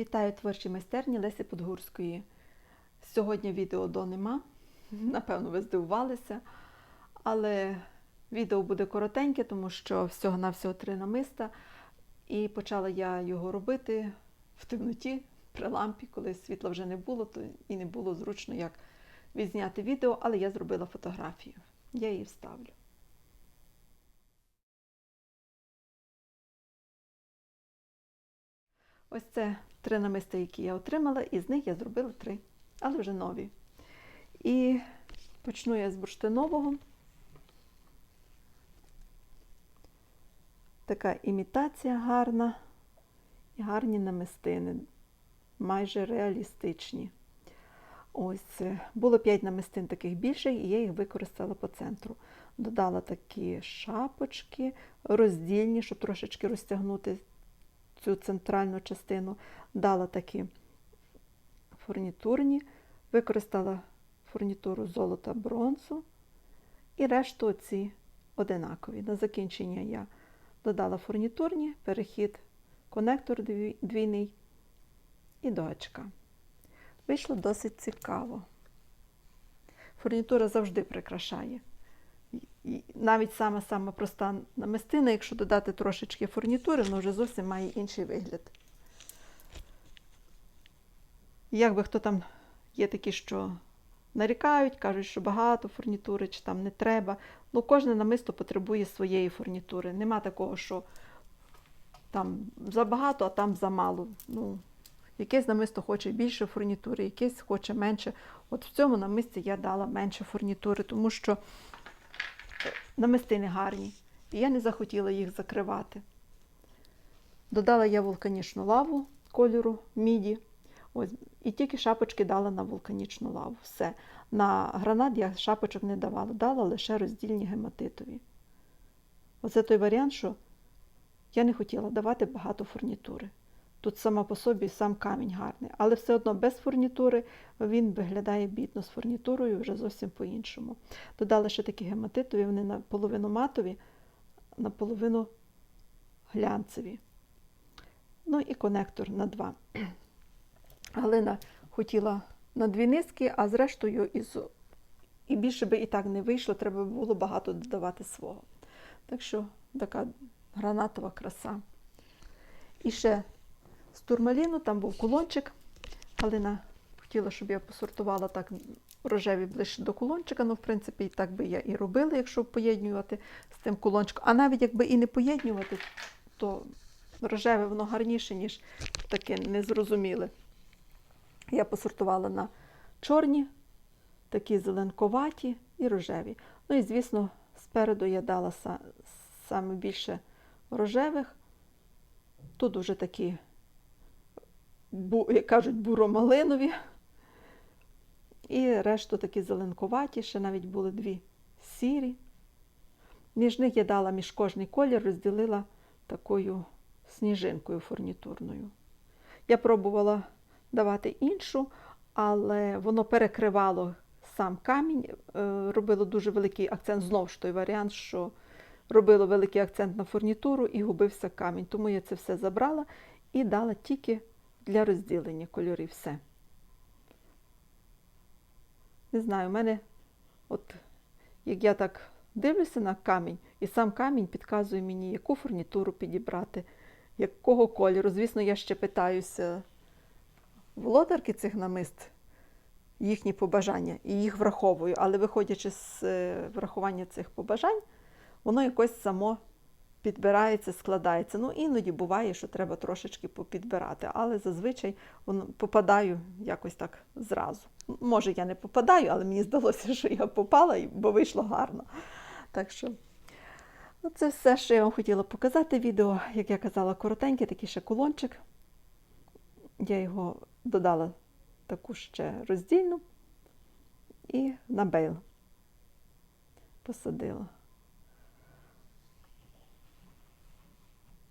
Вітаю творчі майстерні Лесі Подгурської. Сьогодні відео до нема. Напевно, ви здивувалися. Але відео буде коротеньке, тому що всього-навсього три намиста. І почала я його робити в темноті при лампі, коли світла вже не було, то і не було зручно як відзняти відео, але я зробила фотографію. Я її вставлю. Ось це три намиста, які я отримала, і з них я зробила три, але вже нові. І почну я з бурштинового. Така імітація гарна і гарні намистини, майже реалістичні. Ось е, було 5 намистин таких більших, і я їх використала по центру. Додала такі шапочки, роздільні, щоб трошечки розтягнути цю центральну частину, дала такі фурнітурні, використала фурнітуру золота бронзу і решту ці одинакові. На закінчення я додала фурнітурні, перехід, конектор двійний і до гачка. Вийшло досить цікаво. Фурнітура завжди прикрашає. Навіть сама сама проста намистина, якщо додати трошечки фурнітури, вона вже зовсім має інший вигляд. Як би хто там є такі, що нарікають, кажуть, що багато фурнітури, чи там не треба. Ну, кожне намисто потребує своєї фурнітури. Нема такого, що там забагато, а там замало. Ну, Якесь намисто хоче більше фурнітури, якесь хоче менше. От в цьому намисті я дала менше фурнітури, тому що намистини гарні, і я не захотіла їх закривати. Додала я вулканічну лаву кольору міді. Ось, І тільки шапочки дала на вулканічну лаву. Все. На гранат я шапочок не давала, дала лише роздільні гематитові. Оце той варіант, що я не хотіла давати багато фурнітури. Тут сама по собі сам камінь гарний, але все одно без фурнітури він виглядає бідно з фурнітурою вже зовсім по-іншому. Додала ще такі гематитові, вони наполовину матові, наполовину глянцеві. Ну і конектор на два. Галина хотіла на дві низки, а зрештою із... і більше би і так не вийшло, треба було багато додавати свого. Так що така гранатова краса. І ще з турмаліну, там був кулончик. Галина хотіла, щоб я посортувала так рожеві ближче до кулончика. Ну, в принципі, і так би я і робила, якщо поєднювати з тим кулончиком. А навіть якби і не поєднювати, то рожеве воно гарніше, ніж таке незрозуміле. Я посортувала на чорні, такі зеленковаті і рожеві. Ну і, звісно, спереду я дала саме більше рожевих. Тут вже такі як кажуть, буромалинові. І решту такі зеленкуваті, ще навіть були дві сірі. Між них я дала між кожний колір, розділила такою сніжинкою фурнітурною. Я пробувала давати іншу, але воно перекривало сам камінь, е, робило дуже великий акцент, знову ж той варіант, що робило великий акцент на фурнітуру і губився камінь. Тому я це все забрала і дала тільки для розділення кольорів все. Не знаю, у мене, от як я так дивлюся на камінь, і сам камінь підказує мені, яку фурнітуру підібрати, якого кольору. Звісно, я ще питаюся володарки цих намист, їхні побажання, і їх враховую, але виходячи з е, врахування цих побажань, воно якось само підбирається, складається. Ну, іноді буває, що треба трошечки попідбирати, але зазвичай попадаю якось так зразу. Може, я не попадаю, але мені здалося, що я попала, бо вийшло гарно. Так що, ну, це все, що я вам хотіла показати. Відео, як я казала, коротеньке, такий ще кулончик. Я його додала таку ще роздільну і на бейл посадила.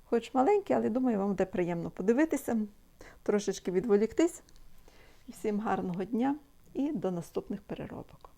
Хоч маленький, але думаю, вам буде приємно подивитися, трошечки відволіктись. Всім гарного дня і до наступних переробок.